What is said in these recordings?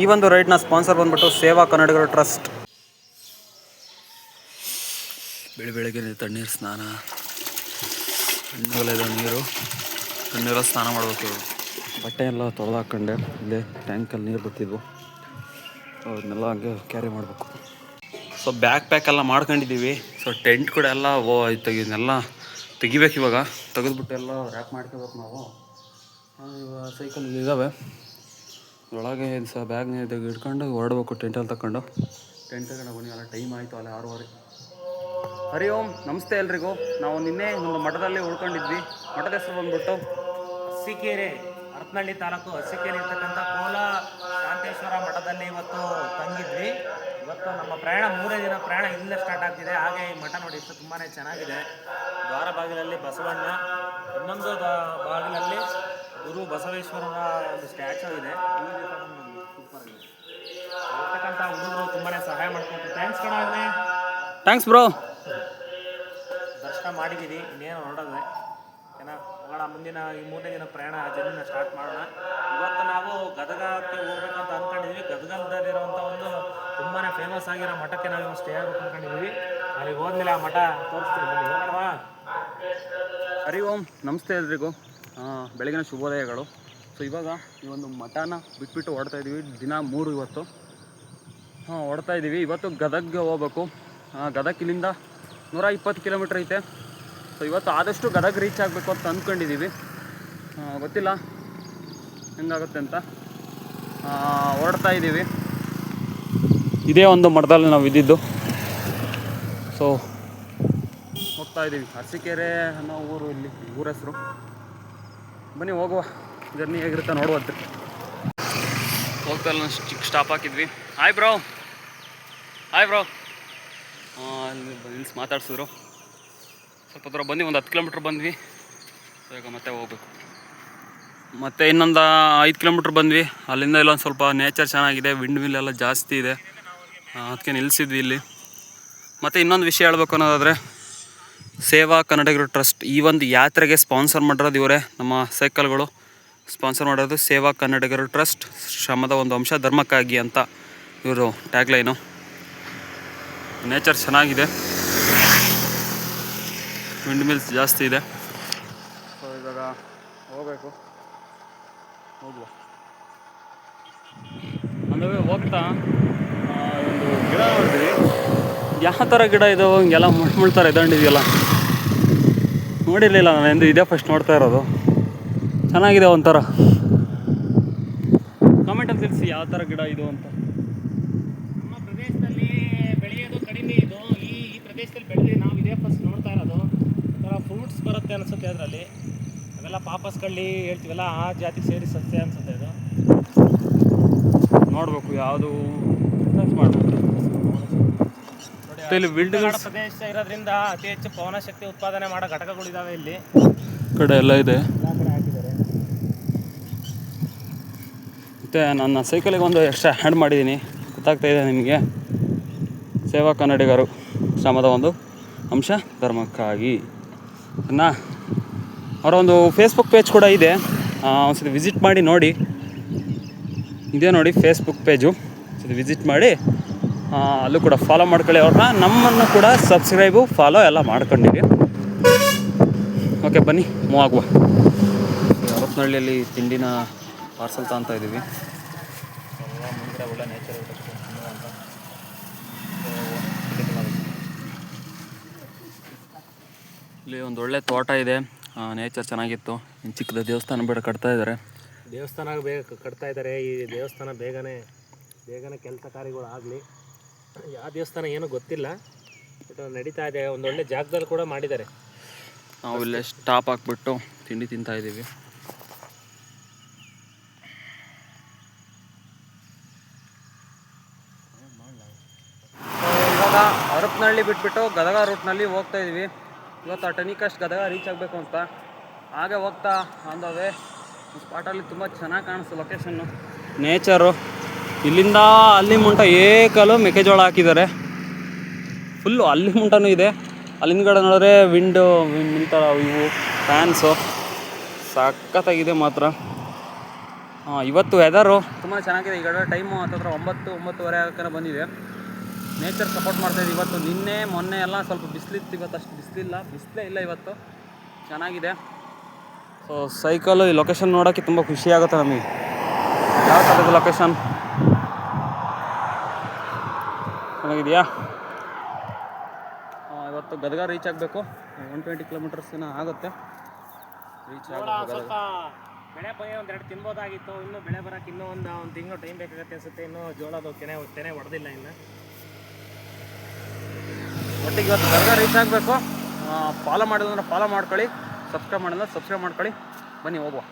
ಈ ಒಂದು ರೈಡ್ನ ಸ್ಪಾನ್ಸರ್ ಬಂದ್ಬಿಟ್ಟು ಸೇವಾ ಕನ್ನಡಿಗರ ಟ್ರಸ್ಟ್. ಬೆಳಿ ಬೆಳಗ್ಗೆ ತಣ್ಣೀರು ಸ್ನಾನ ಹಣ್ಣುಗಳಿದೆ ನೀರು ತಣ್ಣೀರ ಸ್ನಾನ ಮಾಡಬೇಕು. ಬಟ್ಟೆ ಎಲ್ಲ ತೊಳೆದು ಹಾಕ್ಕೊಂಡೆ ಇಲ್ಲೇ ಟ್ಯಾಂಕಲ್ಲಿ ನೀರು ಬರ್ತಿದ್ವು ಅದನ್ನೆಲ್ಲ ಹಂಗೆ ಕ್ಯಾರಿ ಮಾಡಬೇಕು. ಸೊ ಬ್ಯಾಕ್ ಪ್ಯಾಕ್ ಎಲ್ಲ ಮಾಡ್ಕೊಂಡಿದ್ದೀವಿ. ಸೊ ಟೆಂಟ್ ಕೂಡ ಎಲ್ಲ, ಓ ಇದನ್ನೆಲ್ಲ ತೆಗಿಬೇಕು ಇವಾಗ. ತೆಗೆದ್ಬಿಟ್ಟು ಎಲ್ಲ ರ್ಯಾಪ್ ಮಾಡ್ಕೋಬೇಕು ನಾವು. ಇವಾಗ ಸೈಕಲ್ ಇದ್ದಾವೆ ಒಳಗೆ ಸಹ ಬ್ಯಾಗ್ನ ಇದ್ದಾಗ ಇಟ್ಕೊಂಡು ಹೊರಡ್ಬೇಕು ಟೆಂಟಲ್ಲಿ ತಗೊಂಡು ಟೆಂಟ್ ತಗೊಂಡು ಬನ್ನಿ ಅಲ್ಲ ಟೈಮ್ ಆಯಿತು, ಅಲ್ಲೇ ಆರೂವರೆ. ಹರಿ ಓಂ, ನಮಸ್ತೆ ಎಲ್ರಿಗೂ. ನಾವು ನಿನ್ನೆ ಒಂದು ಮಠದಲ್ಲಿ ಉಳ್ಕೊಂಡಿದ್ವಿ. ಮಠದ ಹೆಸರು ಬಂದ್ಬಿಟ್ಟು ಅರಸೀಕೆರೆ, ಹರಪನಹಳ್ಳಿ ತಾಲೂಕು ಅರಸೀಕೆರೆ ಇರ್ತಕ್ಕಂಥ ಕೋಲ ಶಾಂತೇಶ್ವರ ಮಠದಲ್ಲಿ ಇವತ್ತು ತಂಗಿದ್ವಿ. ಇವತ್ತು ನಮ್ಮ ಪ್ರಯಾಣ, ಮೂರೇ ದಿನ ಪ್ರಯಾಣ ಇಲ್ಲೇ ಸ್ಟಾರ್ಟ್ ಆಗ್ತಿದೆ. ಹಾಗೆ ಈ ಮಠ ನೋಡಿ, ಇಷ್ಟು ತುಂಬಾ ಚೆನ್ನಾಗಿದೆ. ದ್ವಾರ ಬಾಗಿಲಲ್ಲಿ ಬಸವಣ್ಣ, ಇನ್ನೊಂದು ಬಾಗಿಲಲ್ಲಿ ಗುರು ಬಸವೇಶ್ವರರ ಒಂದು ಸ್ಟ್ಯಾಚು ಇದೆ. ಸೂಪರ್ ಆಗಿದೆ ಹುಡುಗರು ತುಂಬಾ ಸಹಾಯ ಮಾಡ್ಕೊಂಡು ಥ್ಯಾಂಕ್ಸ್ ಕಣ ಥ್ಯಾಂಕ್ಸ್ ಬ್ರೋ ದರ್ಶನ ಮಾಡಿದ್ದೀವಿ ಇನ್ನೇನು ಹೊರಡೋದೆ. ಏನೋ ಹೋಗೋಣ ಮುಂದಿನ ಈ ಮೂರನೇ ದಿನ ಪ್ರಯಾಣ ಜರ್ನಿನ ಸ್ಟಾರ್ಟ್ ಮಾಡೋಣ. ಇವತ್ತು ನಾವು ಗದಗಕ್ಕೆ ಹೋಗ್ಬೇಕಂತ ಅಂದ್ಕೊಂಡಿದ್ವಿ ಗದಗದಲ್ಲಿರುವಂಥ ಒಂದು ತುಂಬಾ ಫೇಮಸ್ ಆಗಿರೋ ಮಠಕ್ಕೆ ನಾವು ಸ್ಟೇ ಆಗ್ಬೇಕು ಅಂದ್ಕೊಂಡಿದ್ವಿ ಅಲ್ಲಿಗೆ ಹೋದ್ಮೇಲೆ ಆ ಮಠ ತೋರಿಸ್ತೀವಿ ಬನ್ನಿ ಹೋಗೋಣವಾ ಹರಿ ಓಂ ನಮಸ್ತೆ ಎಲ್ರಿಗೂ. ಬೆಳಗಿನ ಶುಭೋದಯಗಳು. ಸೊ ಇವಾಗ ಈ ಒಂದು ಮಠನ ಬಿಟ್ಬಿಟ್ಟು ಹೊಡ್ತಾ ಇದ್ದೀವಿ ದಿನ ಮೂರು ಇವತ್ತು. ಹಾಂ ಹೊಡ್ತಾ ಇದ್ದೀವಿ ಇವತ್ತು ಗದಗ್ಗೆ ಹೋಗ್ಬೇಕು. ಗದಗ್ ಇಲ್ಲಿಂದ ನೂರ ಇಪ್ಪತ್ತು ಕಿಲೋಮೀಟ್ರ್ ಐತೆ. ಸೊ ಇವತ್ತು ಆದಷ್ಟು ಗದಗ್ ರೀಚ್ ಆಗಬೇಕು ಅಂತ ಅಂದ್ಕೊಂಡಿದ್ದೀವಿ ಗೊತ್ತಿಲ್ಲ. ಹೆಂಗಾಗುತ್ತೆ ಅಂತ. ಹೊರಡ್ತಾ ಇದ್ದೀವಿ ಇದೇ ಒಂದು ಮಠದಲ್ಲಿ ನಾವು ಇದ್ದಿದ್ದು. ಸೊ ಹೋಗ್ತಾ ಇದ್ದೀವಿ ಅರಸೀಕೆರೆ ಅನ್ನೋ ಊರು ಇಲ್ಲಿ, ಊರ ಹೆಸರು. ಬನ್ನಿ, ಹೋಗುವ. ಜರ್ನಿ ಹೇಗಿರುತ್ತೆ ನೋಡುವಂತೆ ಹೋಗ್ತಾ ಇಲ್ಲ ಚಿಕ್ಕ ಸ್ಟಾಪ್ ಹಾಕಿದ್ವಿ. ಹಾಯ್ ಬ್ರೋ ಹಾಯ್ ಬ್ರೋ ಅಲ್ಲಿ ನಿಲ್ಸ್ ಮಾತಾಡ್ಸಿದ್ರು. ಸ್ವಲ್ಪ ದೂರ ಬಂದ್ವಿ ಒಂದು ಹತ್ತು ಕಿಲೋಮೀಟ್ರ್ ಬಂದ್ವಿ. ಈಗ ಮತ್ತೆ ಹೋಗ್ಬೇಕು. ಮತ್ತು ಇನ್ನೊಂದು ಐದು ಕಿಲೋಮೀಟ್ರ್ ಬಂದ್ವಿ. ಅಲ್ಲಿಂದ ಇಲ್ಲೊಂದು ಸ್ವಲ್ಪ ನೇಚರ್ ಚೆನ್ನಾಗಿದೆ ವಿಂಡ್ ಮಿಲ್ ಎಲ್ಲ ಜಾಸ್ತಿ ಇದೆ. ಅದಕ್ಕೆ ನಿಲ್ಲಿಸಿದ್ವಿ ಇಲ್ಲಿ. ಮತ್ತು ಇನ್ನೊಂದು ವಿಷಯ ಹೇಳ್ಬೇಕು ಅನ್ನೋದಾದರೆ ಸೇವಾ ಕನ್ನಡಿಗರು ಟ್ರಸ್ಟ್ ಈ ಒಂದು ಯಾತ್ರೆಗೆ ಸ್ಪಾನ್ಸರ್ ಮಾಡಿರೋದು ಇವರೇ ನಮ್ಮ ಸೈಕಲ್ಗಳು. ಸ್ಪಾನ್ಸರ್ ಮಾಡಿರೋದು ಸೇವಾ ಕನ್ನಡಿಗರು ಟ್ರಸ್ಟ್ ಶ್ರಮದ ಒಂದು ಅಂಶ ಧರ್ಮಕ್ಕಾಗಿ ಅಂತ ಇವರು ಟ್ಯಾಗ್ಲೈನು. ನೇಚರ್ ಚೆನ್ನಾಗಿದೆ. ವಿಂಡ್ ಮಿಲ್ಸ್ ಜಾಸ್ತಿ ಇದೆ. ಸೊ ಇವಾಗ ಹೋಗಬೇಕು. ಹೋಗುವ. ಅಂದರೆ ಹೋಗ್ತಾ ಒಂದು ಗಿಡ ಯಾವ ಥರ ಗಿಡ ಇದಾವೆ ಹಂಗೆಲ್ಲ ಮುಳ್ ಮುಳ್ತಾರೆ ಇದಂಡಿದೆಯಲ್ಲ ನೋಡಿರಲಿಲ್ಲ ನಾನು ಎಂದು ಇದೇ ಫಸ್ಟ್ ನೋಡ್ತಾ ಇರೋದು. ಚೆನ್ನಾಗಿದೆ ಒಂಥರ. ಕಮೆಂಟಲ್ಲಿ ತಿಳಿಸಿ ಯಾವ ಥರ ಗಿಡ ಇದು ಅಂತ. ನಮ್ಮ ಪ್ರದೇಶದಲ್ಲಿ ಬೆಳೆಯೋದು ಕಡಿಮೆ ಇದು. ಈ ಈ ಪ್ರದೇಶದಲ್ಲಿ ಬೆಳೆದು ನಾವು ಇದೇ ಫಸ್ಟ್ ನೋಡ್ತಾ ಇರೋದು. ಒಂಥರ ಫ್ರೂಟ್ಸ್ ಬರುತ್ತೆ ಅನಿಸುತ್ತೆ ಅದರಲ್ಲಿ. ಅವೆಲ್ಲ ಪಾಪಸ್ ಕಳ್ಳಿ ಹೇಳ್ತೀವಲ್ಲ ಆ ಜಾತಿ ಸೇರಿ ಸಸ್ಯ ಅನಿಸುತ್ತೆ ಇದು ನೋಡಬೇಕು ಯಾವುದು ಬಿಸ್ನೆಸ್ ಮಾಡಬೇಕು. ನೋಡಿ, ಇಲ್ಲಿ ಗುಡ್ಡಗಾಡು ಪ್ರದೇಶ ಇರೋದ್ರಿಂದ ಅತಿ ಹೆಚ್ಚು ಪವನ ಶಕ್ತಿ ಉತ್ಪಾದನೆ ಮಾಡೋ ಘಟಕಗಳಿದ್ದಾವೆ ಇಲ್ಲಿ. ಕಡೆ ಎಲ್ಲ ಇದೆ. ಮತ್ತು ನನ್ನ ಸೈಕಲಿಗೆ ಒಂದು ಎಕ್ಸ್ಟ್ರಾ ಹ್ಯಾಂಡ್ ಮಾಡಿದ್ದೀನಿ ಗೊತ್ತಾಗ್ತಾ ಇದೆ ನಿಮಗೆ. ಸೇವಾ ಕನ್ನಡಿಗರು ಶ್ರಮದ ಒಂದು ಅಂಶ ಧರ್ಮಕ್ಕಾಗಿ. ಅನ್ನ ಅವರ ಒಂದು ಫೇಸ್ಬುಕ್ ಪೇಜ್ ಕೂಡ ಇದೆ. ಒಂದ್ಸತಿ ವಿಸಿಟ್ ಮಾಡಿ ನೋಡಿ. ಇದೇ ನೋಡಿ ಫೇಸ್ಬುಕ್ ಪೇಜು ಒಂದ್ಸತಿ ವಿಸಿಟ್ ಮಾಡಿ. ಅಲ್ಲೂ ಕೂಡ ಫಾಲೋ ಮಾಡ್ಕೊಳ್ಳಿ ಅವ್ರನ್ನ. ನಮ್ಮನ್ನು ಕೂಡ ಸಬ್ಸ್ಕ್ರೈಬು ಫಾಲೋ ಎಲ್ಲ ಮಾಡ್ಕೊಂಡಿರಿ. ಓಕೆ ಬನ್ನಿ ಮೂವ್ ಆಗುವ. ಯಾವತ್ನಹಳ್ಳಿಯಲ್ಲಿ ತಿಂಡಿನ ಪಾರ್ಸಲ್ ತಗೊತಾ ಇದ್ದೀವಿ. ಒಳ್ಳೆ ನೇಚರ್ ಇಲ್ಲಿ ಒಂದು ಒಳ್ಳೆ ತೋಟ ಇದೆ. ನೇಚರ್ ಚೆನ್ನಾಗಿತ್ತು. ಇನ್ನು ಚಿಕ್ಕದ ದೇವಸ್ಥಾನ ಬೇಡ ಕಟ್ತಾ ಇದ್ದಾರೆ. ದೇವಸ್ಥಾನ ಬೇಗ ಕಟ್ತಾ ಇದ್ದಾರೆ. ಈ ದೇವಸ್ಥಾನ ಬೇಗನೆ ಬೇಗನೆ ಕೆಲಸ ಕಾರ್ಯಗಳು ಆಗಲಿ. ಯಾವ ದೇವಸ್ಥಾನ ಏನೂ ಗೊತ್ತಿಲ್ಲ. ಬಟ್ ನಡೀತಾ ಇದೆ ಒಂದು ಒಳ್ಳೆ ಜಾಗದಲ್ಲಿ ಕೂಡ ಮಾಡಿದ್ದಾರೆ. ನಾವು ಇಲ್ಲೇ ಸ್ಟಾಪ್ ಹಾಕ್ಬಿಟ್ಟು ತಿಂಡಿ ತಿಂತಾ ಇದ್ದೀವಿ. ಇವಾಗ ಹರಪನಹಳ್ಳಿ ಬಿಟ್ಬಿಟ್ಟು ಗದಗ ರೂಟ್ನಲ್ಲಿ ಹೋಗ್ತಾ ಇದೀವಿ ಇವತ್ತು ಆ ಟೆನಿಕಸ್ಟ್ ಗದಗ ರೀಚ್ ಆಗಬೇಕು ಅಂತ. ಹಾಗೆ ಹೋಗ್ತಾ ಆನ್ ದ ವೇ ಸ್ಪಾಟಲ್ಲಿ ತುಂಬ ಚೆನ್ನಾಗಿ ಕಾಣಿಸ್ತು ಲೊಕೇಶನ್ನು ನೇಚರು ಇಲ್ಲಿಂದ ಅಲ್ಲಿ ಮುಂಟ ಏಕಲು ಮೆಕ್ಕೆಜೋಳ ಹಾಕಿದ್ದಾರೆ. ಫುಲ್ಲು ಅಲ್ಲಿ ಮುಂಟನೂ ಇದೆ. ಅಲ್ಲಿಂದ್ಗಡೆ ನೋಡಿದ್ರೆ ವಿಂಡೋ ನಿಂತರ ಇವು ಫ್ಯಾನ್ಸು ಸಖತ್ತಾಗಿದೆ ಮಾತ್ರ. ಹಾಂ, ಇವತ್ತು ವೆದರು ತುಂಬ ಚೆನ್ನಾಗಿದೆ. ಈಗ ಟೈಮು ಹತ್ತತ್ರ ಒಂಬತ್ತು, ಒಂಬತ್ತುವರೆ ಆಗಕ್ಕೆ ಬಂದಿದೆ. ನೇಚರ್ ಸಪೋರ್ಟ್ ಮಾಡ್ತಾಯಿದೆ ಇವತ್ತು. ನಿನ್ನೆ, ಮೊನ್ನೆ ಎಲ್ಲ ಸ್ವಲ್ಪ ಬಿಸಿಲಿತ್ತು. ಇವತ್ತು ಅಷ್ಟು ಬಿಸಿಲಿಲ್ಲ. ಬಿಸಿಲೇ ಇಲ್ಲ ಇವತ್ತು. ಚೆನ್ನಾಗಿದೆ. ಸೊ ಸೈಕಲ್ ಈ ಲೊಕೇಶನ್ ನೋಡೋಕ್ಕೆ ತುಂಬ ಖುಷಿ ಆಗುತ್ತೆ ನಮಗೆ. ಯಾವ ಥರದ ಲೊಕೇಶನ್ ಚೆನ್ನಾಗಿದೆಯಾ ಆ, ಇವತ್ತು ಗದಗ ರೀಚ್ ಆಗಬೇಕು. ಒನ್ ಟ್ವೆಂಟಿ ಕಿಲೋಮೀಟರ್ಸ್ ಏನೋ ಆಗುತ್ತೆ. ರೀಚ್ ಆಗಬೇಕು ಸ್ವಲ್ಪ ಬೆಳೆ ಬಗ್ಗೆ ಒಂದೆರಡು ತಿನ್ಬೋದಾಗಿತ್ತು. ಇನ್ನೂ ಬೆಳೆ ಬರೋಕ್ಕೆ ಇನ್ನೂ ಒಂದು ಒಂದು ತಿಂಗಳು ಟೈಮ್ ಬೇಕಾಗುತ್ತೆ ಅನ್ಸುತ್ತೆ. ಇನ್ನೂ ಜೋಳದ ಕೆನೆ ತೆನೆ ಹೊಡೆದಿಲ್ಲ ಇನ್ನು. ಒಟ್ಟಿಗೆ ಇವತ್ತು ಗದಗ ರೀಚ್ ಆಗಬೇಕು. ಫಾಲೋ ಮಾಡೋದಂದ್ರೆ ಫಾಲೋ ಮಾಡ್ಕೊಳ್ಳಿ. ಸಬ್ಸ್ಕ್ರೈಬ್ ಮಾಡಿದ್ರೆ ಸಬ್ಸ್ಕ್ರೈಬ್ ಮಾಡ್ಕೊಳ್ಳಿ. ಬನ್ನಿ ಹೋಗುವ.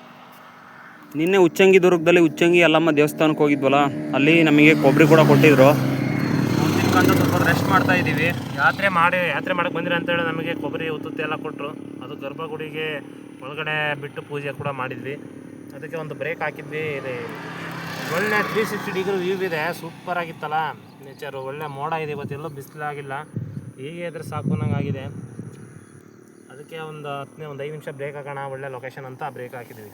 ನಿನ್ನೆ ಉಚ್ಚಂಗಿ ದುರ್ಗದಲ್ಲಿ ಉಚ್ಚಂಗಿ ಅಲ್ಲಮ್ಮ ದೇವಸ್ಥಾನಕ್ಕೆ ಹೋಗಿದ್ವಲ್ಲ ಅಲ್ಲಿ ನಮಗೆ ಕೊಬ್ಬರಿ ಕೂಡ ಕೊಟ್ಟಿದ್ರು. ತಿನ್ಕೊಂಡು ಸ್ವಲ್ಪ ರೆಸ್ಟ್ ಮಾಡ್ತಾ ಇದ್ದೀವಿ ಯಾತ್ರೆ ಮಾಡಿ, ಯಾತ್ರೆ ಮಾಡಕ್ಕೆ ಬಂದಿರ ಅಂತೇಳಿ ನಮಗೆ ಕೊಬ್ಬರಿ, ಉತ್ತುತ್ತಿ ಎಲ್ಲ ಕೊಟ್ಟರು ಅದು ಗರ್ಭಗುಡಿಗೆ ಒಳಗಡೆ ಬಿಟ್ಟು ಪೂಜೆ ಕೂಡ ಮಾಡಿದ್ವಿ. ಅದಕ್ಕೆ ಒಂದು ಬ್ರೇಕ್ ಹಾಕಿದ್ವಿ. ಇದೆ ಒಳ್ಳೆ ತ್ರೀ ಸಿಕ್ಸ್ಟಿ ಡಿಗ್ರಿ ವ್ಯೂ ಇದೆ. ಸೂಪರ್ ಆಗಿತ್ತಲ್ಲ ನೇಚರು ಒಳ್ಳೆ ಮೋಡ ಇದೆ ಇವತ್ತೆಲ್ಲೂ ಬಿಸಿಲಾಗಿಲ್ಲ. ಹೀಗೆ ಇದ್ರೆ ಸಾಕು ಆಗಿದೆ. ಅದಕ್ಕೆ ಒಂದು ಹತ್ತನೇ ಒಂದು ಐದು ನಿಮಿಷ ಬ್ರೇಕ್ ಹಾಕೋಣ, ಒಳ್ಳೆ ಲೊಕೇಶನ್ ಅಂತ ಬ್ರೇಕ್ ಹಾಕಿದ್ವಿ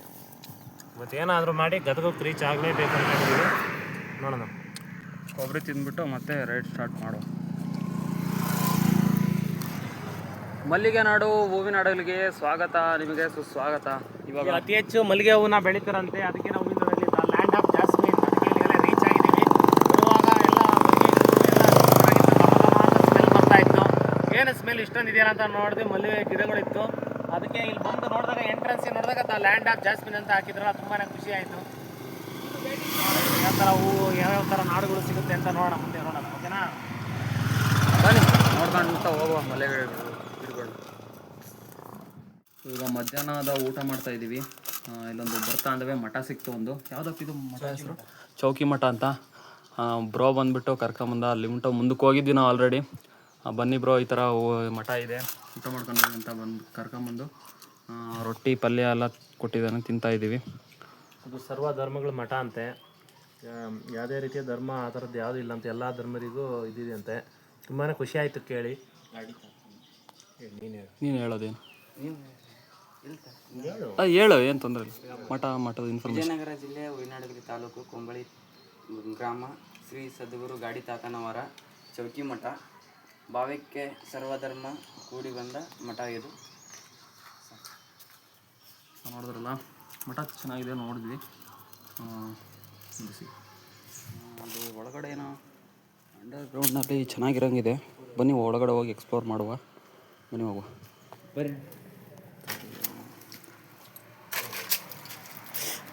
ಇವತ್ತೇನಾದರೂ ಮಾಡಿ ಗದಗಕ್ಕೆ ರೀಚ್ ಆಗಲೇಬೇಕು ಹೇಳಿದ್ವಿ ನೋಡೋಣ. ಕೊಬ್ಬರಿ ತಿಂದ್ಬಿಟ್ಟು ಮತ್ತೆ ರೈಡ್ ಸ್ಟಾರ್ಟ್ ಮಾಡು. ಮಲ್ಲಿಗೆ ನಾಡು, ಹೂವಿನ ಹಡಗಲಿಗೆ ಸ್ವಾಗತ, ನಿಮಗೆ ಸುಸ್ವಾಗತ. ಇವಾಗ ಅತಿ ಹೆಚ್ಚು ಮಲ್ಲಿಗೆ ಹೂವನ್ನ ಬೆಳೀತಾರಂತೆ. ಅದಕ್ಕೆ ನಾವು ಲ್ಯಾಂಡ್ ಆಫ್ ಇಲ್ಲಿಗೆಲ್ಲ ರೀಚ್ ಆಗಿದ್ದೀವಿ. ಸ್ಮೆಲ್ ಬರ್ತಾ ಇತ್ತು. ಏನು ಸ್ಮೆಲ್ ಇಷ್ಟೊಂದು ಇದೆಯಲ್ಲ ಅಂತ ನೋಡಿದ್ವಿ. ಮಲ್ಲಿಗೆ ಗಿಡಗಳಿತ್ತು. ಅದಕ್ಕೆ ಇಲ್ಲಿ ಬಂದು ನೋಡಿದಾಗ ಎಂಟ್ರೆನ್ಸ್ ನೋಡಿದಾಗ ಲ್ಯಾಂಡ್ ಆಫ್ ಜಾಸ್ಮಿನ್ ಅಂತ ಹಾಕಿದ್ರಲ್ಲ ತುಂಬಾ ಖುಷಿ ಆಯಿತು. ಯಾವ ಥರ ಹೂವು ಯಾವ್ಯಾವ ಥರ ನಾಡುಗಳು ಸಿಗುತ್ತೆ ಅಂತ ನೋಡೋಣ ಮುಂದೆ ನೋಡೋಣ. ಓಕೆನಾ? ಬನ್ನಿ. ನೋಡ್ಕೊಂಡು ಹೋಗುವ ಮಲೆಗಳು ಗಿಡಗಳು ಈಗ ಮಧ್ಯಾಹ್ನದ ಊಟ ಮಾಡ್ತಾ ಇದ್ದೀವಿ ಇಲ್ಲೊಂದು ಬರ್ತಾ ಅಂದ್ರೆ ಮಠ ಸಿಕ್ತು ಒಂದು. ಯಾವುದಪ್ಪ ಇದು ಮಠ ಹೆಸರು? ಚೌಕಿ ಮಠ ಅಂತ. ಬ್ರೋ ಬಂದ್ಬಿಟ್ಟು ಕರ್ಕೊಂಬಂದ ಅಲ್ಲಿ ಉಂಟು ಮುಂದಕ್ಕೆ ಹೋಗಿದ್ವಿ ನಾವು ಆಲ್ರೆಡಿ ಬನ್ನಿ ಬ್ರೋ ಈ ಥರ ಮಠ ಇದೆ. ಊಟ ಮಾಡ್ಕೊಂಡು ಅಂತ ಬಂದು ಕರ್ಕೊಂಬಂದು ರೊಟ್ಟಿ ಪಲ್ಯ ಎಲ್ಲ ಕೊಟ್ಟಿದ್ದಾನೆ ತಿಂತಾ ಇದ್ದೀವಿ ಅದು ಸರ್ವ ಧರ್ಮಗಳ ಮಠ ಅಂತೆ. ಯಾವುದೇ ರೀತಿಯ ಧರ್ಮ ಆ ಥರದ್ದು ಯಾವುದೂ ಇಲ್ಲ ಅಂತ ಎಲ್ಲ ಧರ್ಮರಿಗೂ ಇದಿದೆ ಅಂತೆ. ತುಂಬಾ ಖುಷಿ ಆಯಿತು ಕೇಳಿ. ನೀನು ಹೇಳು ನೀನು ಹೇಳೋದೇನು ಹೇಳು. ಏನು ತೊಂದರೆ ಇಲ್ಲ. ಮಠ ಮಠದ ಇನ್ಫಾರ್ಮೇಶನ್ ವಿಜಯನಗರ ಜಿಲ್ಲೆ ಉಯಿನಾಡಗಲಿ ತಾಲೂಕು ಕೊಂಬಳಿ ಗ್ರಾಮ ಶ್ರೀ ಸದ್ಗುರು ಗಾಡಿ ತಾತನವರ ಚೌಕಿ ಮಠ. ಭಾವಕ್ಕೆ ಸರ್ವಧರ್ಮ ಕೂಡಿ ಬಂದ ಮಠ ಇದು. ನೋಡಿದ್ರಲ್ಲ? ಮಠ ಚೆನ್ನಾಗಿದೆ ನೋಡಿದ್ವಿ. ಬಿಸಿ. ಅದು ಒಳಗಡೆ ಏನೋ ಅಂಡರ್ ಗ್ರೌಂಡ್ನಲ್ಲಿ ಚೆನ್ನಾಗಿರೋಂಗಿದೆ. ಬನ್ನಿ ಒಳಗಡೆ ಹೋಗಿ ಎಕ್ಸ್ಪ್ಲೋರ್ ಮಾಡುವ. ಬನ್ನಿ ಹೋಗುವ. ಬರ್ರಿ.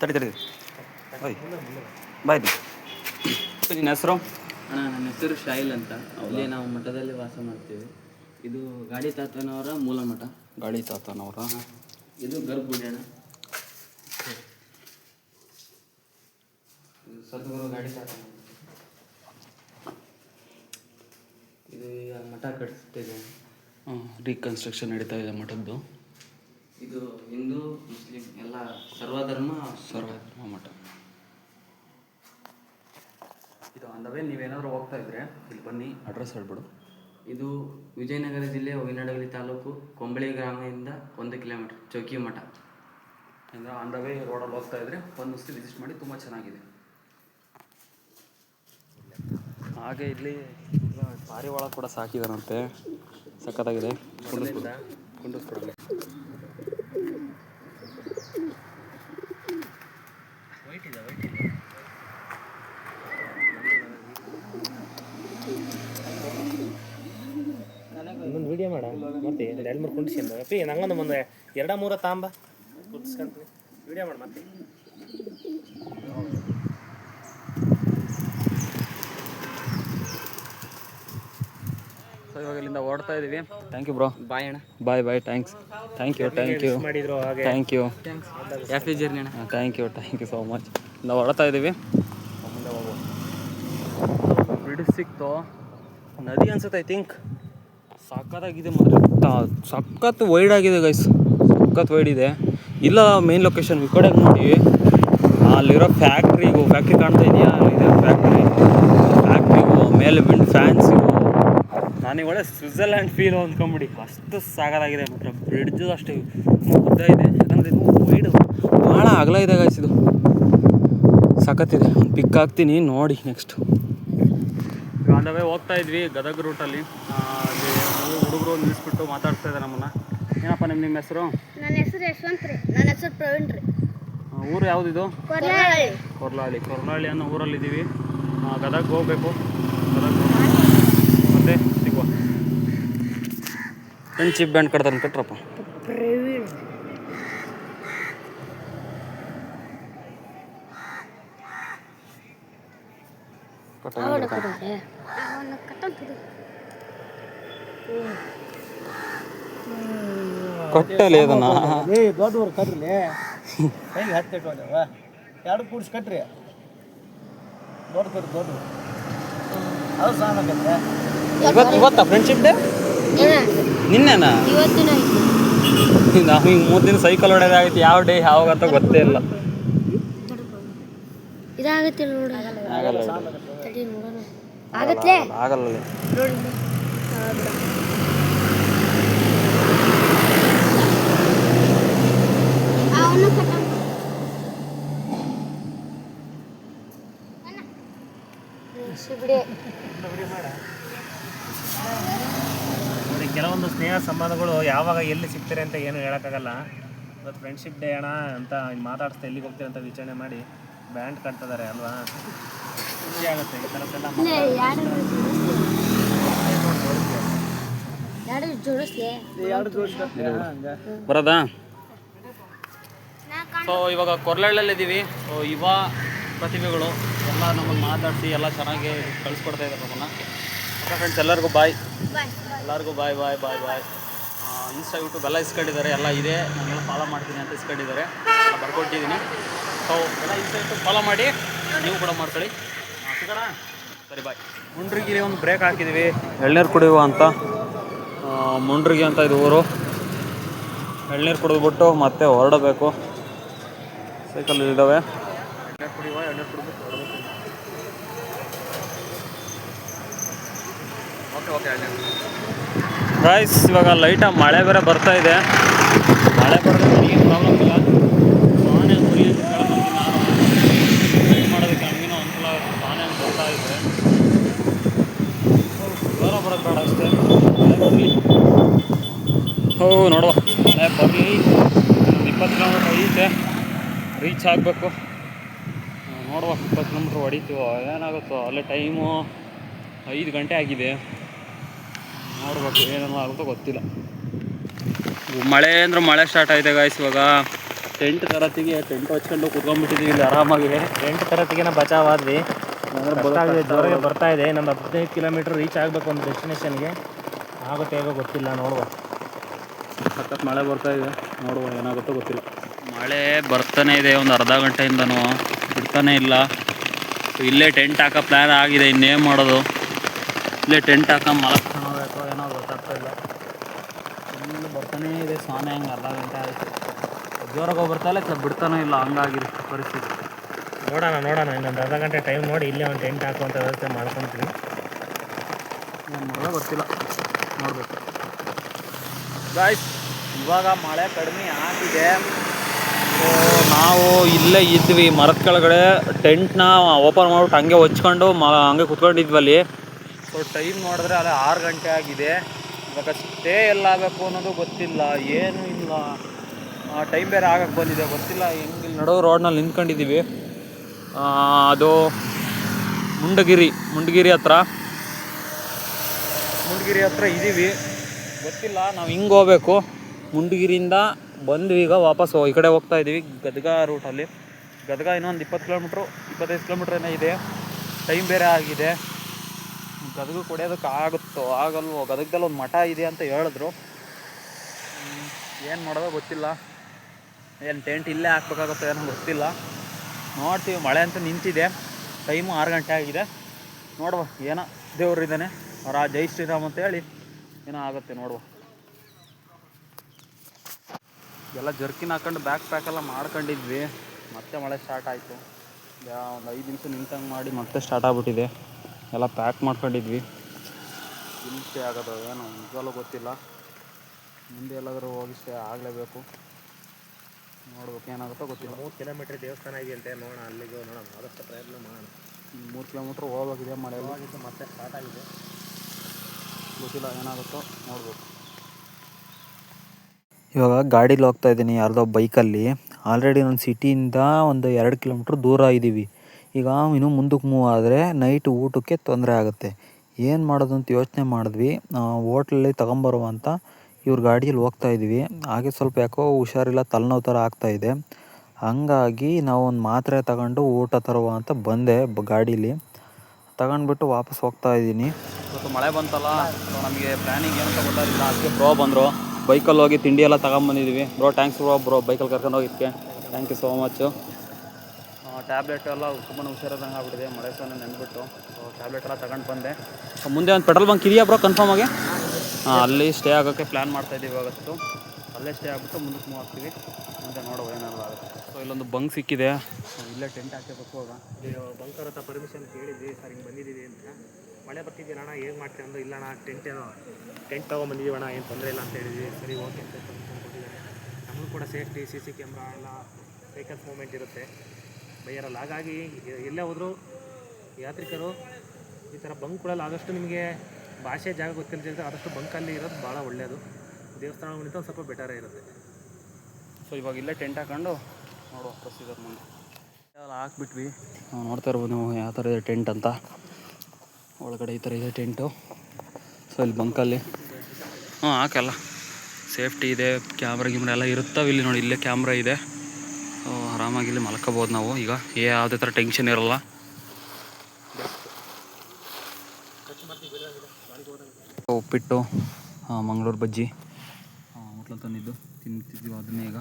ತಡಿ ತಡಿ ಬಾಯ್ ಬಾಯ್ ನಿನ್ನ ಹೆಸರು? ಅಣ್ಣ ನನ್ನ ಹೆಸರು ಶೈಲ್ ಅಂತ. ಅಲ್ಲಿ ನಾವು ಮಠದಲ್ಲಿ ವಾಸ ಮಾಡ್ತೀವಿ. ಇದು ಗಾಡಿ ತಾತನವರ ಮೂಲ ಮಠ. ಗಾಳಿ ತಾತನವರ? ಇದು ಗರ್ಭಗುಡಿ ಅಣ್ಣ ಇದು ಸದ್ಗುರು ಗಾಡಿ ಇದು ಈಗ ಮಠ ಕಟ್ಟಿಸ್ತಿದೆ ರೀಕನ್ಸ್ಟ್ರಕ್ಷನ್ ನಡೀತಾ ಇದೆ ಮಠದ್ದು. ಇದು ಹಿಂದೂ ಮುಸ್ಲಿಂ ಎಲ್ಲ ಸರ್ವಧರ್ಮ ಸರ್ವಧರ್ಮ ಮಠ. ಇದು ಅಂದವೇ ನೀವೇನಾದರೂ ಹೋಗ್ತಾ ಇದ್ರೆ ಇಲ್ಲಿ ಬನ್ನಿ ಅಡ್ರೆಸ್ ಹೇಳ್ಬಿಡು. ಇದು ವಿಜಯನಗರ ಜಿಲ್ಲೆ ಹೊಯ್ನಡಗಲಿ ತಾಲೂಕು ಕೊಂಬಳಿ ಗ್ರಾಮದಿಂದ ಒಂದು ಕಿಲೋಮೀಟರ್ ಚೌಕಿ ಮಠ. ಅಂದರೆ ಆನ್ ದ ವೇ ರೋಡಲ್ಲಿ ಹೋಗ್ತಾ ಇದ್ರೆ ಒಂದು ಸತಿ ವಿಸಿಟ್ ಮಾಡಿ ತುಂಬ ಚೆನ್ನಾಗಿದೆ. ಹಾಗೆ ಇಲ್ಲಿ ಪಾರಿವಾಳ ಕೂಡ ಸಾಕಿದಾರಂತೆ. ಸಖತ್ತಾಗಿದೆ. ಕುಂಡಿಸ್ಬಿಡು ಕುಂಡಿಸ್ಬಿಡಲಿ ವೈಟ್ ಇದೆ ವೈಟ್ ಇದೆ ಇನ್ನೊಂದು ವಿಡಿಯೋ ಮಾಡ. ಮತ್ತೆ ಒಂದು ಎರಡು ಮೂರು ಕುಂಡಿಸ್ಕೊಂಡು ಅಪ್ಪಿ ನಂಗೊಂದು ಒಂದು ಎರಡ ಮೂರ ತಾಂಬ. ಕುಂಡಿಸ್ಕೊಂತೀನಿ ವಿಡಿಯೋ ಮಾಡಿ ಮತ್ತೆ. ಸೊ ಇವಾಗ ಇಲ್ಲಿಂದ ಹೊರಡ್ತಾ ಇದ್ದೀವಿ ಥ್ಯಾಂಕ್ ಯು ಬ್ರೋ ಬಾಯ್ ಅಣ್ಣ. Bye bye thanks thank you thank you ಮಾಡಿದ್ರು ಹಾಗೆ. ಥ್ಯಾಂಕ್ ಯು ಹ್ಯಾಪಿ ಜರ್ನಿ ಅಣ್ಣ. Thank you thank you so much ನಾವು ಹೊರಡ್ತಾ ಇದ್ದೀವಿ ಬಿಡ್ ಸಿಕ್ತು. ನದಿ ಅನ್ಸುತ್ತೆ ಐ ಥಿಂಕ್ ಸಖತ್ತಾಗಿದೆ ಮಾತ್ರ. ಸಖತ್ ವೈಡ್ ಆಗಿದೆ ಗೈಸ್ ಸಖತ್ ವೈಡ್ ಇದೆ. ಇಲ್ಲ ಮೇನ್ ಲೊಕೇಶನ್ ಈ ಕಡೆ ನೋಡಿ. ಅಲ್ಲಿರೋ ಫ್ಯಾಕ್ಟ್ರಿಗೂ ಫ್ಯಾಕ್ಟ್ರಿ ಕಾಣ್ತಾ ಇದೆಯಾ? ಇದೆ ಫ್ಯಾಕ್ಟ್ರಿ ಫ್ಯಾಕ್ಟ್ರಿಗೂ ಮೇಲೆ ವಿಂಡ್ ಫ್ಯಾನ್ಸಿಗೂ ನನಗೆ ಒಳ್ಳೆ ಸ್ವಿಟ್ಜರ್ಲ್ಯಾಂಡ್ ಫೀಲ್ ಅಂದ್ಕೊಂಬಿಡಿ ಅಷ್ಟು ಸಾಗದಾಗಿದೆ ಮಾತ್ರ ಬ್ರಿಡ್ಜು ಅಷ್ಟು ಉದ್ದ ಇದೆ. ಯಾಕಂದರೆ ಇದು ವೈಡ್ ಭಾಳ ಅಗಲ ಇದೆ ಗಾಯ್ಸ್ ಇದು. ಸಖತ್ತಿದೆ. ಒಂದು ಪಿಕ್ ಹಾಕ್ತೀನಿ ನೋಡಿ ನೆಕ್ಸ್ಟ್ ಅಂದವೇ ಹೋಗ್ತಾ ಇದ್ವಿ ಗದಗ ರೂಟಲ್ಲಿ ಅಲ್ಲಿ. ಹುಡುಗರು ನಿಲ್ಲಿಸ್ಬಿಟ್ಟು ಮಾತಾಡ್ತಾ ಇದ್ದಾರೆ ನಮ್ಮನ್ನ. ಏನಪ್ಪ ನಿಮ್ಮ ನಿಮ್ಮ ಹೆಸರು? ನನ್ನ ಹೆಸರು ಯಶವಂತ್ ರೀ. ನನ್ನ ಹೆಸರು ಪ್ರವೀಣ್ ರೀ. ಊರು ಯಾವುದಿದು? ಕೊರ್ಲಾಳಿ. ಕೊರ್ಲಾಳಿ. ಕೊರ್ಲಾಳಿ ಅನ್ನೋ ಊರಲ್ಲಿದ್ದೀವಿ. ಗದಗ ಹೋಗ್ಬೇಕು. ಗದಗ ಮತ್ತೆ ಸಿಗುವ ಫ್ರೆಂಡ್ಶಿಪ್ ಬ್ಯಾಂಡ್ ಕಟ್ತಾನೆ ಕಟ್ರಪ್ಪ ಪ್ರವೀಣ್ ಅವನ ಕೊಡೋದೆ ಅವನ ಕಟ್ಟಂತಿದ್ದು ಕೊಟ್ಟಲಿ ಅದನ್ನ ಏ ದೊಡ್ಡವ್ರು ಕಟ್ರಿ ಹೆಂಗೆ ಹತ್ತು ಇಟ್ಕೊಂಡವ ಎರಡು ಕೂಡಿಸಿ ಕಟ್ರಿ ದೊಡ್ಡ ಕಟ್ರಿ ದೊಡ್ಡ ಅದು ಸಾಣ ಆಗತ್ತೆ ಇವತ್ತು ಇವತ್ತಾ ಫ್ರೆಂಡ್ಶಿಪ್ ಡೇ ನಿನ್ನೆನಾ? ನಾವು ಹಿಂಗೆ ಮೂರು ದಿನ ಸೈಕಲ್ ಹೊಡೆದಾಗೈತಿ ಯಾವ ಡೇ ಯಾವಾಗ ಅಂತ ಗೊತ್ತೇ ಇಲ್ಲ. ಇದಾಗತ್ತೆ ಆಗಲ್ಲ ಬಿಡಿ. ಸಂಬಂಧಗಳು ಯಾವಾಗ ಎಲ್ಲಿ ಸಿಗ್ತಾರೆ ಅಂತ ಏನು ಹೇಳೋಕ್ಕಾಗಲ್ಲ. ಇವತ್ತು ಫ್ರೆಂಡ್ಶಿಪ್ ಡೇ ಅಣ್ಣ ಅಂತ ಮಾತಾಡಿಸ್ತಾ ಎಲ್ಲಿಗೆ ಹೋಗ್ತೀರಿ ಅಂತ ವಿಚಾರಣೆ ಮಾಡಿ ಬ್ಯಾಂಡ್ ಕಟ್ತಿದ್ದಾರೆ ಅಲ್ವಾ? ಖುಷಿ ಆಗುತ್ತೆ ಈ ಥರದ್ದೆಲ್ಲ ಬರೋದಾ? ಸೊ ಇವಾಗ ಕೊರ್ಲಳ್ಳಲ್ಲಿದ್ದೀವಿ ಸೊ ಯುವ ಪ್ರತಿಭೆಗಳು ಎಲ್ಲ ನಮ್ಮನ್ನು ಮಾತಾಡಿಸಿ ಎಲ್ಲ ಚೆನ್ನಾಗಿ ಕಳಿಸ್ಕೊಡ್ತಾ ಇದ್ದಾರೆ ಅದನ್ನು ಓಕೆ ಫ್ರೆಂಡ್ಸ್ ಎಲ್ಲರಿಗೂ ಬಾಯ್ ಎಲ್ಲರಿಗೂ ಬಾಯ್ ಬಾಯ್ ಬಾಯ್ ಬಾಯ್. ಇನ್ಸ್ಟಾ ಯೂಟ್ಯೂಬ್ ಎಲ್ಲ ಇಸ್ಕೊಂಡಿದ್ದಾರೆ ಎಲ್ಲ ಇದೆ. ನಾನೆಲ್ಲ ಫಾಲೋ ಮಾಡ್ತೀನಿ ಅಂತ ಇಸ್ಕೊಂಡಿದ್ದಾರೆ. ಬರ್ಕೊಟ್ಟಿದ್ದೀನಿ. ಸೊ ಎಲ್ಲ ಇನ್ಸ್ಟಾ ಯೂಟ್ಯೂಬ್ ಫಾಲೋ ಮಾಡಿ ನೀವು ಕೂಡ ಮಾಡ್ಕೊಳ್ಳಿ. ಸಿಗೋಣ? ಸರಿ ಬಾಯ್. ಮುಂಡ್ರಿಗಿರಿ ಒಂದು ಬ್ರೇಕ್ ಹಾಕಿದ್ದೀವಿ ಎಳ್ನೀರು ಕುಡಿಯುವ ಅಂತ. ಮುಂಡ್ರಿಗೆ ಮುಂಡ್ರಿಗಿ ಅಂತ ಇದು ಊರು. ಎಳ್ನೀರು ಕುಡಿದ್ಬಿಟ್ಟು ಮತ್ತೆ ಹೊರಡಬೇಕು. ಸೈಕಲ್ ಇದ್ದಾವೆ ಎಳ್ನೀರು ಕುಡಿಯುವ ಎಳ್ನೀರು ಕುಡಿದ್ಬಿಟ್ಟು ಹೊರಡಬೇಕು ಓಕೆ ಓಕೆ ಗಾಯ್ಸ್ ಇವಾಗ ಲೈಟಾಗಿ ಮಳೆ ಬೇರೆ ಬರ್ತಾ ಇದೆ. ಮಳೆ ಬರೋದು ಏನು ಪ್ರಾಬ್ಲಮ್ ಇಲ್ಲ. ತಾನೇ ವೆಯ್ಟ್ ಮಾಡೋದಕ್ಕೆ ಅನುಕೂಲ ಆಗುತ್ತೆ ಬರ್ತಾ ಇದೆ. ಬೇಡ ಅಷ್ಟೇ. ಹೋ, ನೋಡುವ. ಮಳೆ ಬರಲಿ. ಇನ್ನೊಂದು ಇಪ್ಪತ್ತು ಕಿಲೋಮೀಟ್ರ್ ಐತೆ. ರೀಚ್ ಆಗಬೇಕು. ನೋಡುವ, ಇಪ್ಪತ್ತು ಕಿಲೋಮೀಟ್ರ್ ಹೊಡಿತೀವೋ, ಏನಾಗುತ್ತೋ. ಅಲ್ಲೇ ಟೈಮು ಐದು ಗಂಟೆ ಆಗಿದೆ. ನೋಡ್ಬೇಕು ಏನೆಲ್ಲ ಆಗುತ್ತೋ ಗೊತ್ತಿಲ್ಲ. ಮಳೆ ಅಂದ್ರೆ ಮಳೆ ಸ್ಟಾರ್ಟ್ ಆಗಿದೆ ಗಾಯ್ಸ್ ಇವಾಗ. ಟೆಂಟ್ ತರತ್ತಿಗೆ ಟೆಂಟ್ ಹಚ್ಕೊಂಡು ಕುತ್ಕೊಂಡ್ಬಿಟ್ಟಿದ್ದೀವಿ ಇಲ್ಲಿ ಆರಾಮಾಗಿ. ಟೆಂಟ್ ತರತ್ತಿಗೆನ ಬಚಾವಾದ್ವಿ ಜೋರಾಗಿ ಜೋರಾಗೆ ಬರ್ತಾ ಇದೆ. ನಮ್ಮ ಹದಿನೈದು ಕಿಲೋಮೀಟ್ರ್ ರೀಚ್ ಆಗಬೇಕು ಒಂದು ಡೆಸ್ಟಿನೇಷನ್ಗೆ ಆಗುತ್ತೆ ಹೇಗೋ ಗೊತ್ತಿಲ್ಲ ನೋಡುವ. ಸಖತ್ ಮಳೆ ಬರ್ತಾ ಇದೆ. ನೋಡುವ ಏನಾಗುತ್ತೋ ಗೊತ್ತಿಲ್ಲ. ಮಳೆ ಬರ್ತಾನೆ ಇದೆ ಒಂದು ಅರ್ಧ ಗಂಟೆಯಿಂದನೂ. ಬಿಡ್ತಾನೆ ಇಲ್ಲ. ಇಲ್ಲೇ ಟೆಂಟ್ ಹಾಕೋ ಪ್ಲ್ಯಾನ್ ಆಗಿದೆ ಇನ್ನೇನು ಮಾಡೋದು? ಇಲ್ಲೇ ಟೆಂಟ್ ಹಾಕೋ ಇಲ್ಲ ಫುಲ್ ಬರ್ತಾನೇ ಇದೆ ಸ್ವಾಮಿ ಹಂಗೆ ಅರ್ಧ ಗಂಟೆ ಆಯಿತು. ಜೋರಾಗಿ ಹೋಗಿ ಬರ್ತಾ ಇಲ್ಲ ಇಲ್ಲ ಬಿಡ್ತಾನೂ ಇಲ್ಲ ಹಂಗಾಗಿದೆ ಪರಿಸ್ಥಿತಿ. ನೋಡೋಣ ನೋಡೋಣ ಇನ್ನೊಂದು ಅರ್ಧ ಗಂಟೆ ಟೈಮ್ ನೋಡಿ ಇಲ್ಲೇ ಒಂದು ಟೆಂಟ್ ಹಾಕುವಂಥ ವ್ಯವಸ್ಥೆ ಮಾಡ್ಕೊತೀನಿ. ಮಾಡೋದು ಗೊತ್ತಿಲ್ಲ ನೋಡಬೇಕು. ಗಾಯ್ಸ್ ಇವಾಗ ಮಳೆ ಕಡಿಮೆ ಆಗಿದೆ. ಸೊ ನಾವು ಇಲ್ಲೇ ಇದ್ವಿ ಮರದ ಕೆಳಗಡೆ. ಟೆಂಟ್ನ ಓಪನ್ ಮಾಡ್ಬಿಟ್ಟು ಹಂಗೆ ಹೊಚ್ಕೊಂಡು ಮ ಹಂಗೆ ಕುತ್ಕೊಂಡಿದ್ವಲ್ಲಿ ಸೊ ಟೈಮ್ ನೋಡಿದ್ರೆ ಅಲ್ಲೇ ಆರು ಗಂಟೆ ಆಗಿದೆ. ಇವಾಗ ಸ್ಟೇ ಎಲ್ಲಾಗಬೇಕು ಅನ್ನೋದು ಗೊತ್ತಿಲ್ಲ, ಏನೂ ಇಲ್ಲ. ಟೈಮ್ ಬೇರೆ ಆಗಕ್ಕೆ ಬಂದಿದೆ, ಗೊತ್ತಿಲ್ಲ ಹೆಂಗಿಲ್ಲ ನಡೋ ರೋಡ್ನಲ್ಲಿ ನಿಂತ್ಕೊಂಡಿದ್ದೀವಿ. ಅದು ಮುಂಡಗಿರಿ ಮುಂಡಗಿರಿ ಹತ್ರ. ಮುಂಡಗಿರಿ ಹತ್ರ ಇದ್ದೀವಿ ಗೊತ್ತಿಲ್ಲ, ನಾವು ಹಿಂಗೆ ಹೋಗ್ಬೇಕು. ಮುಂಡಗಿರಿಯಿಂದ ಬಂದ್ವಿ, ಈಗ ವಾಪಸ್ ಈ ಕಡೆ ಹೋಗ್ತಾ ಇದ್ದೀವಿ ಗದಗ ರೂಟಲ್ಲಿ ಗದಗ ಇನ್ನೊಂದು ಇಪ್ಪತ್ತು ಕಿಲೋಮೀಟ್ರು ಇಪ್ಪತ್ತೈದು ಕಿಲೋಮೀಟ್ರ್ ಏನೋ ಇದೆ. ಟೈಮ್ ಬೇರೆ ಆಗಿದೆ. ಗದಗ ಕೊಡೋದಕ್ಕೆ ಆಗುತ್ತೋ, ಆಗಲ್ವೋ, ಗದಗದಲ್ಲಿ ಒಂದು ಮಠ ಇದೆ ಅಂತ ಹೇಳಿದ್ರು. ಏನು ಮಾಡೋದೋ ಗೊತ್ತಿಲ್ಲ. ಏನು ಟೆಂಟ್ ಇಲ್ಲೇ ಹಾಕ್ಬೇಕಾಗುತ್ತೋ ಏನೋ ಗೊತ್ತಿಲ್ಲ. ನೋಡ್ತೀವಿ, ಮಳೆ ಅಂತ ನಿಂತಿದೆ. ಟೈಮು ಆರು ಗಂಟೆ ಆಗಿದೆ. ನೋಡುವ, ಏನೋ ದೇವ್ರು ಇದ್ದಾನೆ. ಅವರ ಜೈ ಶ್ರೀರಾಮ್ ಅಂತ ಹೇಳಿ ಏನೋ ಆಗುತ್ತೆ ನೋಡುವ. ಎಲ್ಲ ಜರ್ಕಿನ್ ಹಾಕೊಂಡು ಬ್ಯಾಕ್ ಪ್ಯಾಕ್ ಎಲ್ಲ ಮಾಡ್ಕೊಂಡಿದ್ವಿ. ಮತ್ತೆ ಮಳೆ ಸ್ಟಾರ್ಟ್ ಆಯಿತು. ಒಂದು ಐದು ನಿಮಿಷ ನಿಂತಂಗೆ ಮಾಡಿ ಮತ್ತೆ ಸ್ಟಾರ್ಟ್ ಆಗ್ಬಿಟ್ಟಿದೆ. ಎಲ್ಲ ಪ್ಯಾಕ್ ಮಾಡ್ಕೊಂಡಿದ್ವಿ. ಇಲ್ಲಿ ಸ್ಟೇ ಆಗೋದು ಏನೋ ನಿಜವಾಗ್ಲೂ ಗೊತ್ತಿಲ್ಲ. ಮುಂದೆ ಎಲ್ಲಾದರೂ ಹೋಗಿ ಸ್ಟೇ ಆಗಲೇಬೇಕು. ನೋಡ್ಬೇಕು ಏನಾಗುತ್ತೋ ಗೊತ್ತಿಲ್ಲ. ಮೂರು ಕಿಲೋಮೀಟ್ರ್ ದೇವಸ್ಥಾನ ಇದೆಯಂತೆ ನೋಡೋಣ ಅಲ್ಲಿಗೆ ನೋಡೋಣ ಆದಷ್ಟು ಪ್ರಯತ್ನ ಮಾಡೋಣ. ಮೂರು ಕಿಲೋಮೀಟ್ರ್ ಹೋಗ್ಬೇಕಿದೆ ಮಳೆ ಹೋಗಿದ್ದು ಮತ್ತೆ ಸ್ಟಾರ್ಟ್ ಆಗಿದೆ. ಗೊತ್ತಿಲ್ಲ ಏನಾಗುತ್ತೋ ನೋಡ್ಬೇಕು. ಇವಾಗ ಗಾಡೀಲಿ ಹೋಗ್ತಾ ಇದ್ದೀನಿ ಯಾರ್ದೋ ಬೈಕಲ್ಲಿ ಆಲ್ರೆಡಿ ನಾನು ಸಿಟಿಯಿಂದ ಒಂದು ಎರಡು ಕಿಲೋಮೀಟ್ರ್ ದೂರ ಇದ್ದೀವಿ ಈಗ ಇನ್ನು ಮುಂದಕ್ಕೆ ಮೂವ್ ಆದರೆ ನೈಟ್ ಊಟಕ್ಕೆ ತೊಂದರೆ ಆಗುತ್ತೆ. ಏನು ಮಾಡೋದು ಅಂತ ಯೋಚನೆ ಮಾಡಿದ್ವಿ. ಹೋಟ್ಲಲ್ಲಿ ತಗೊಂಬರುವ ಅಂತ ಇವ್ರ ಗಾಡಿಯಲ್ಲಿ ಹೋಗ್ತಾ ಇದ್ವಿ. ಹಾಗೆ ಸ್ವಲ್ಪ ಯಾಕೋ ಹುಷಾರಿಲ್ಲ, ತಲೆನೋವು ಥರ ಆಗ್ತಾ ಇದೆ. ಹಂಗಾಗಿ ನಾವು ಒಂದು ಮಾತ್ರೆ ತಗೊಂಡು ಊಟ ತರುವ ಅಂತ ಬಂದೆ ಬ, ಗಾಡೀಲಿ. ತಗೊಂಡ್ಬಿಟ್ಟು ವಾಪಸ್ ಹೋಗ್ತಾ ಇದ್ದೀನಿ. ಇವತ್ತು ಮಳೆ ಬಂತಲ್ಲ ನಮಗೆ ಪ್ಲ್ಯಾನಿಂಗ್ ಏನಂತ ಗೊತ್ತಾಗಿಲ್ಲ ಅದಕ್ಕೆ ಬ್ರೋ ಬಂದರು. ಬೈಕಲ್ಲಿ ಹೋಗಿ ತಿಂಡಿ ಎಲ್ಲ ತಗೊಂಬಂದಿದ್ದೀವಿ ಬ್ರೋ ಥ್ಯಾಂಕ್ಸ್ ಬ್ರೋ ಬ್ರೋ ಬೈಕಲ್ಲಿ ಕರ್ಕೊಂಡು ಹೋಗಿದ್ದಕ್ಕೆ thank you so much tablet ಎಲ್ಲ ತುಂಬಾ ಹುಷಾರಾದಂಗೆ ಆಗ್ಬಿಟ್ಟಿದೆ. ಮಳೆ ಸಹ ನೆನ್ಬಿಟ್ಟು ಸೊ ಟ್ಯಾಬ್ಲೆಟ್ ಎಲ್ಲ ತಗೊಂಡು ಬಂದೆ. ಸೊ ಮುಂದೆ ಒಂದು ಪೆಟ್ರೋಲ್ ಬಂಕ್ ಇದೆಯಾ ಬ್ರೋ ಕನ್ಫರ್ಮ್ ಆಗಿ? ಅಲ್ಲಿ ಸ್ಟೇ ಆಗೋಕ್ಕೆ ಪ್ಲ್ಯಾನ್ ಮಾಡ್ತಾ ಇದ್ದೀವಿ ಇವಾಗತ್ತು ಅಲ್ಲೇ ಸ್ಟೇ ಆಗ್ಬಿಟ್ಟು ಮುಂದಕ್ಕೆ ಮೂವ್ ಆಗ್ತೀವಿ. ಮುಂದೆ ನೋಡುವ ಏನೆಲ್ಲ ಆಗುತ್ತೆ. ಸೊ ಇಲ್ಲೊಂದು ಬಂಕ್ ಸಿಕ್ಕಿದೆ. ಇಲ್ಲೇ ಟೆಂಟ್ ಹಾಕಬೇಕು ಬೇಕೋಗ ಬಂಕ್ ಹತ್ರ ಪರ್ಮಿಷನ್ ಕೇಳಿದ್ವಿ. ಸರ್, ಹಿಂಗೆ ಬಂದಿದ್ದೀವಿ ಅಂತ. ಮಳೆ ಬರ್ತಿದ್ದೀರ ಅಣ್ಣ? ಹೇಗೆ ಮಾಡ್ತೀವಿ ಅಂದ್ರೆ ಇಲ್ಲ ಅಣ್ಣ ಟೆಂಟ್ ಏನೋ ಟೆಂಟ್ ತೊಗೊಂಬಂದಿದ್ದೀವಿ ಅಣ್ಣ. ಏನು ತೊಂದರೆ ಇಲ್ಲ ಅಂತ ಹೇಳಿದ್ವಿ. ಸರಿ ಓಕೆ ಅಂತ ನಮಗೂ ಕೂಡ ಸೇಫ್ಟಿ, ಸಿ ಸಿ ಕ್ಯಾಮ್ರಾ ಎಲ್ಲ ವೆಹಿಕಲ್ಸ್ ಮೂವ್ಮೆಂಟ್ ಇರುತ್ತೆ. ಬೈಯರಲ್ಲ ಹಾಗಾಗಿ ಎಲ್ಲೇ ಹೋದರೂ ಯಾತ್ರಿಕರು ಈ ಥರ ಬಂಕ್ಗಳಲ್ಲಿ ಆದಷ್ಟು ನಿಮಗೆ ಭಾಷೆ ಜಾಗ ಗೊತ್ತಿಲ್ಲದಿದ್ದರೆ ಆದಷ್ಟು ಬಂಕಲ್ಲಿ ಇರೋದು ಭಾಳ ಒಳ್ಳೆಯದು ದೇವಸ್ಥಾನಗಳಿಂದ ಒಂದು ಸ್ವಲ್ಪ ಬೆಟರೇ ಇರುತ್ತೆ. ಸೊ ಇವಾಗ ಇಲ್ಲೇ ಟೆಂಟ್ ಹಾಕೊಂಡು ನೋಡುವ ಪ್ರೊಸೀಜರ್ ಮುಂದೆ. ಹಾಕ್ಬಿಟ್ವಿ. ನಾವು ನೋಡ್ತಾ ಇರ್ಬೋದು ನೀವು ಯಾವ ಥರ ಇದೆ ಟೆಂಟ್ ಅಂತ. ಒಳಗಡೆ ಈ ಥರ ಇದೆ ಟೆಂಟು ಸೊ ಇಲ್ಲಿ ಬಂಕಲ್ಲಿ. ಹಾಂ ಹಾಕಲ್ಲ. ಸೇಫ್ಟಿ ಇದೆ ಕ್ಯಾಮ್ರಾ ಗಿಮ್ರಾ ಎಲ್ಲ ಇರುತ್ತವೆ ಇಲ್ಲಿ ನೋಡಿ. ಇಲ್ಲೇ ಕ್ಯಾಮ್ರಾ ಇದೆ. ಆರಾಮಾಗಿ ಇಲ್ಲಿ ಮಲ್ಕೋಬೋದು ನಾವು. ಈಗ ಯಾವುದೇ ಥರ ಟೆನ್ಷನ್ ಇರಲ್ಲ. ಉಪ್ಪಿಟ್ಟು ಮಂಗಳೂರು ಬಜ್ಜಿ ಹೋಟ್ಲಲ್ಲಿ ತಂದಿದ್ದು. ತಿಂತಿದ್ವಿ ಅದನ್ನೇ ಈಗ.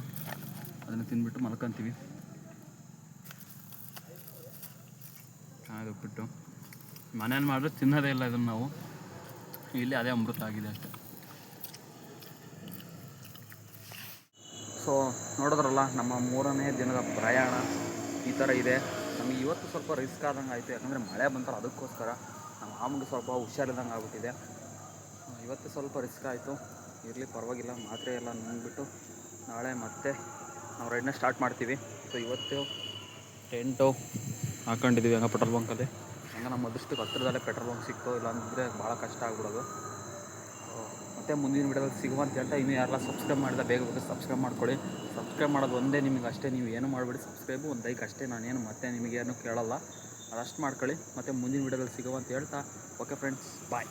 ಅದನ್ನು ತಿಂದ್ಬಿಟ್ಟು ಮಲ್ಕೊಂತೀವಿ. ಅದು ಉಪ್ಪಿಟ್ಟು. ಮನೇಲಿ ಮಾಡಿದ್ರೆ ತಿನ್ನೋದೇ ಇಲ್ಲ ಇದನ್ನು ನಾವು. ಇಲ್ಲಿ ಅದೇ ಅಮೃತ ಆಗಿದೆ ಅಷ್ಟೆ. ಸೊ, ನೋಡಿದ್ರಲ್ಲ, ನಮ್ಮ ಮೂರನೇ ದಿನದ ಪ್ರಯಾಣ ಈ ಥರ ಇದೆ. ನಮಗೆ ಇವತ್ತು ಸ್ವಲ್ಪ ರಿಸ್ಕ್ ಆದಂಗೆ ಆಯಿತು. ಯಾಕಂದರೆ ಮಳೆ ಬಂತಲ್ಲ, ಅದಕ್ಕೋಸ್ಕರ ನಮ್ಮ ಆಮಗೆ ಸ್ವಲ್ಪ ಹುಷಾರಿಲ್ದಂಗೆ ಆಗ್ಬಿಟ್ಟಿದೆ. ಇವತ್ತು ಸ್ವಲ್ಪ ರಿಸ್ಕ್ ಆಯಿತು. ಇರಲಿ, ಪರವಾಗಿಲ್ಲ, ಮಾತ್ರೆ ಎಲ್ಲ ನುಂಗ್ಬಿಟ್ಟು ನಾಳೆ ಮತ್ತೆ ನಾವು ರೈಡ್ನ ಸ್ಟಾರ್ಟ್ ಮಾಡ್ತೀವಿ. ಸೊ ಇವತ್ತು ಟೆಂಟು ಹಾಕೊಂಡಿದ್ದೀವಿ ಹಂಗೆ ಪೆಟ್ರೋಲ್ ಬಂಕಲ್ಲಿ ಹಂಗೆ ನಮ್ಮ ಅದೃಷ್ಟಕ್ಕೆ ಹತ್ತಿರದಲ್ಲೇ ಪೆಟ್ರೋಲ್ ಬಂಕ್ ಸಿಕ್ತು ಇಲ್ಲಾಂದರೆ ಭಾಳ ಕಷ್ಟ ಆಗ್ಬಿಡೋದು. ಮತ್ತೆ ಮುಂದಿನ ವಿಡಿಯೋದಲ್ಲಿ ಸಿಗುವ ಅಂತ ಹೇಳ್ತಾ ಇನ್ನೂ ಯಾರಲ್ಲ ಸಬ್ಸ್ಕ್ರೈಬ್ ಮಾಡಿದ ಬೇಗ ಬೇಗ ಸಬ್ಸ್ಕ್ರೈಬ್ ಮಾಡ್ಕೊಳ್ಳಿ. ಸಬ್ಸ್ಕ್ರೈಬ್ ಮಾಡೋದು ಒಂದೇ ನಿಮಗೆ ಅಷ್ಟೇ, ನೀವು ಏನು ಮಾಡಬೇಡಿ ಸಬ್ಸ್ಕ್ರೈಬು ಒಂದು ಲೈಕ್ ಅಷ್ಟೇ ನಾನೇನು ಮತ್ತೆ ನಿಮಗೇನು ಕೇಳಲ್ಲ. ಅದಷ್ಟು ಮಾಡ್ಕೊಳ್ಳಿ, ಮತ್ತೆ ಮುಂದಿನ ವಿಡಿಯೋದಲ್ಲಿ ಸಿಗುವ ಅಂತ ಹೇಳ್ತಾ ಓಕೆ ಫ್ರೆಂಡ್ಸ್ ಬಾಯ್